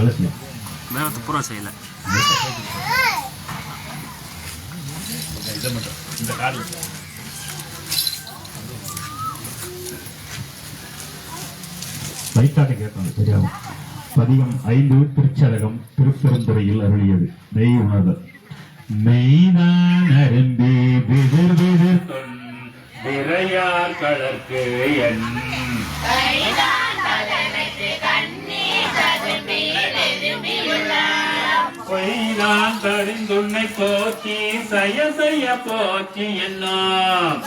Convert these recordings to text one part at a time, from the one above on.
Balat niya? Balat pura sa ila. லைட்டாக கேட்கணும் ஐந்து திருச்சரகம் திருப்பெருந்துறையில் அருளியது மெய் உணர்தல் மெய்தான் அரும்பி விதிர் விதிர் விரையார் கலர்க்கு என் பொய்தான் கருந்துண்ணை போக்கி சய செய்ய போக்கி என்னும்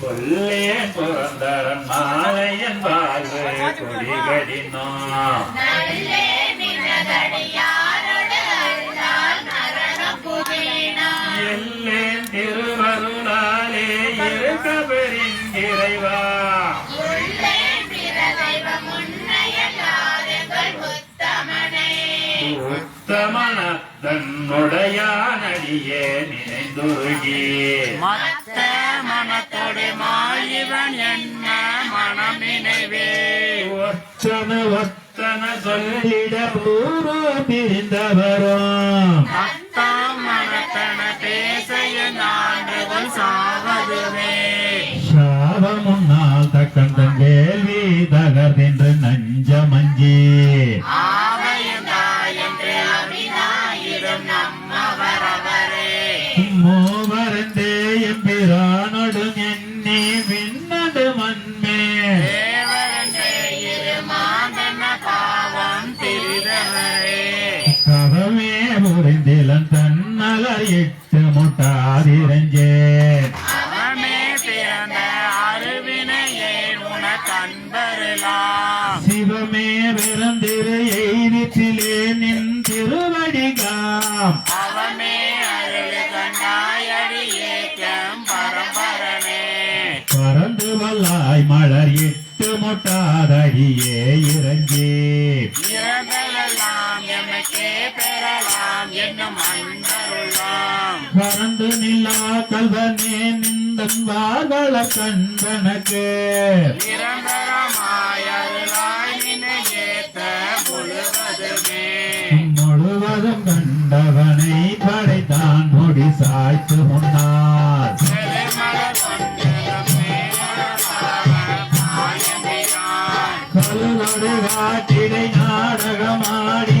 கொல்லே புறந்தரன் மாலையன் வாழ்வு கொடிகடினோ எல்லேன் திருவருளாலே இருக்க பெருங்கிறைவா மத்தமன தன்னுடையானடியே நினைந்துருகி மத்த மனத்தோடு மாயிவன் என்ன மனம் நினைவே ஒத்தன ஒத்தன சொல்லிட ஊரோ பிரிந்தவரும். மத்த மனத்தன பேச நாடுகள் சாவதுவே கவமே புரிந்திலன் தன்னலர் இட்டு முட்டாதிரஞ்சே சிவமே விருந்திரு எய்திற்றிலே நின் திருவடிகாம். அவமே பறந்து வல்லாய் மலர் இட்டு முட்டாதடியே பெறலாம் என்னும் அன்பருளாம் பறந்து நில்லா கல்வனே நின்றன் வார்கள கண்பனக்கு நிரந்தரமாய் அருளாய் நினை ஏத்த முழுவதுமே. முழுவதும் கண்டவனை படைத்தான் முடி சாய்த்து முன்னார். காட்டிடை நாடகமாடி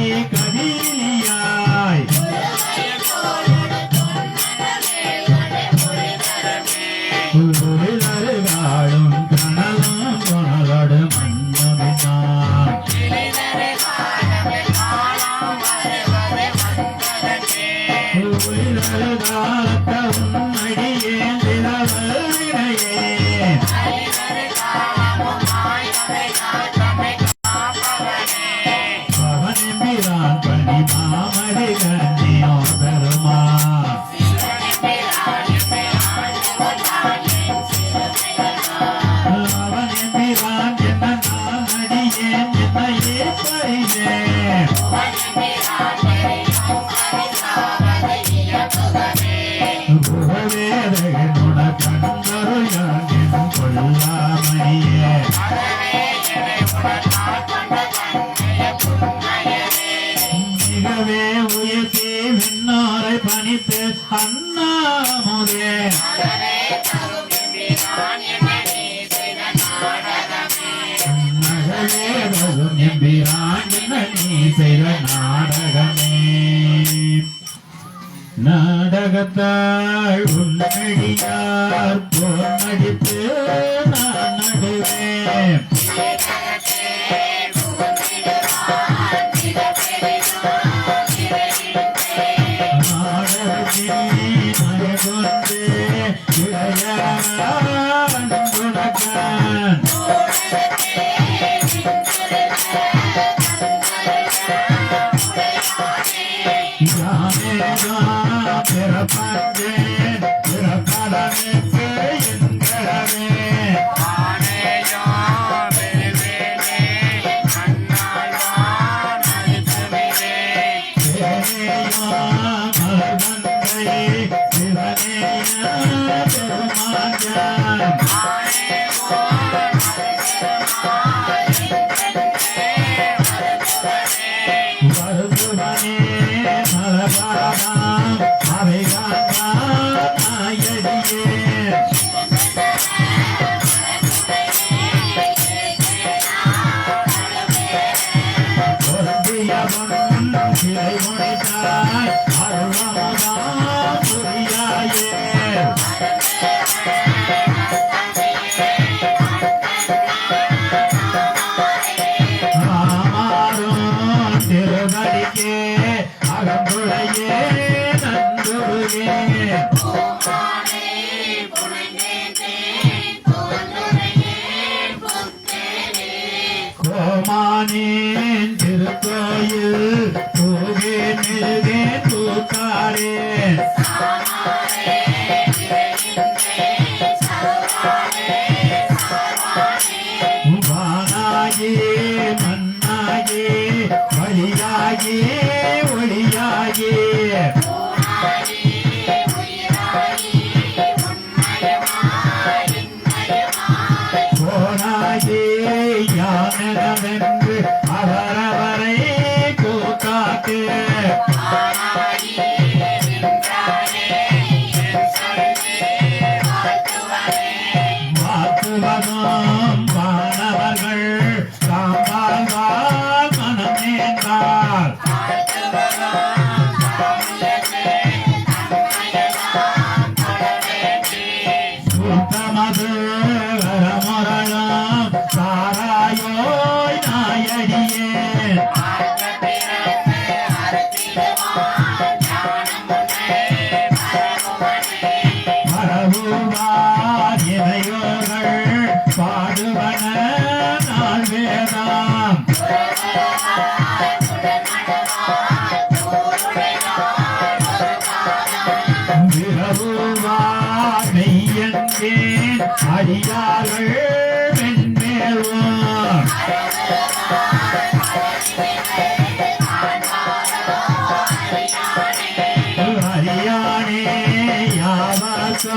கண்ணாமுதே. நீ செய்த நாடகமே. நாடகத்தாள் உன்னடியார் போர் பிறப்பே பிறப்படனுக்கு கோமானின் திருக்கோயில் தூகே நெருகே தூக்காரே மண்ணாயே வழியாயே ஒளியாயே அவரவரை கூத்தாக்கு. யாவசா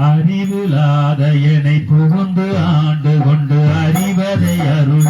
அறிவிலாத என்னை புகுந்து ஆண்டு கொண்டு அறிவதை அருள்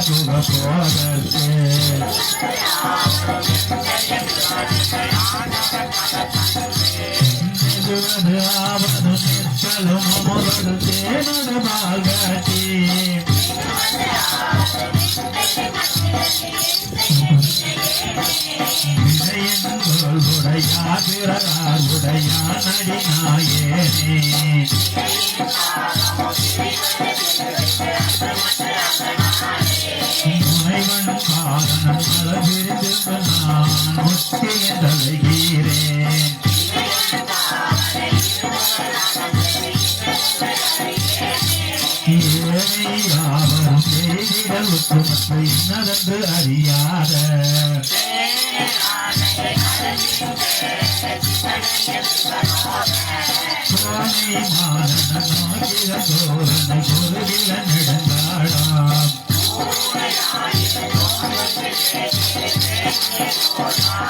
ಸುಖ ಸೋದರೇ ಅವನು ನಿಚ್ಚಲು ಮೊದಲು ತೇನದ ಭಾಗತಿ Thank you. உடையா பிறரார் உடையான் அடிநாயேனே முனைவன் காரணம் அளவிருந்து நான் முத்திய தலைகிறேன் யாவரும் செய்திடல் ஒற்றுமற்ற அறியாத சுவாமி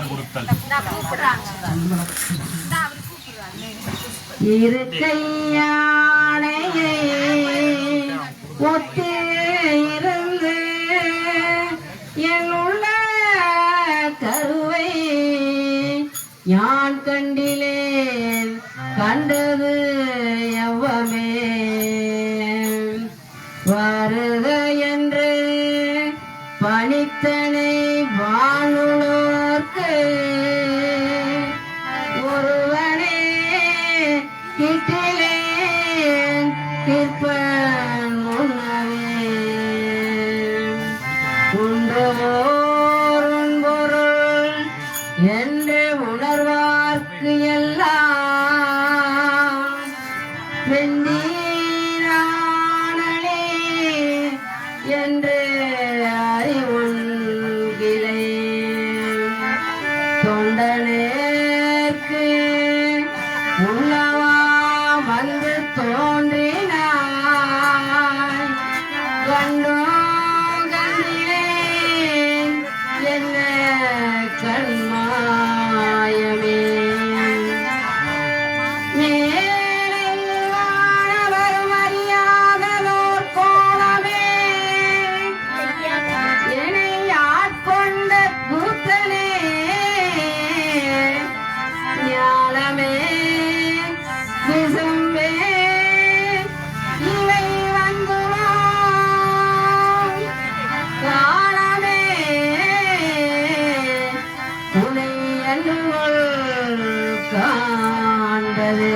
கைமாறு கொடுத்தல். இருக்கையானையை ஒத்து இருந்து என்னுள்ள கருவை யான் கண்டிலேன் கண்டது காண்பது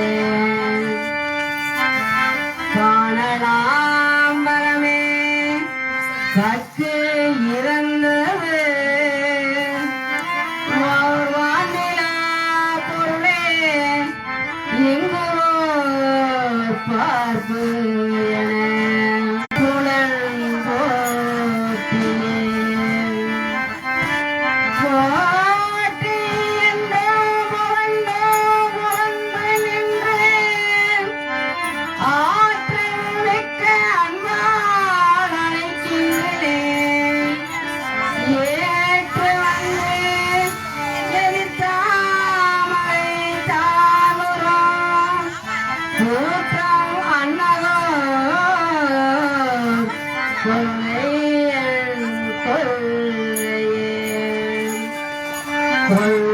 Bye.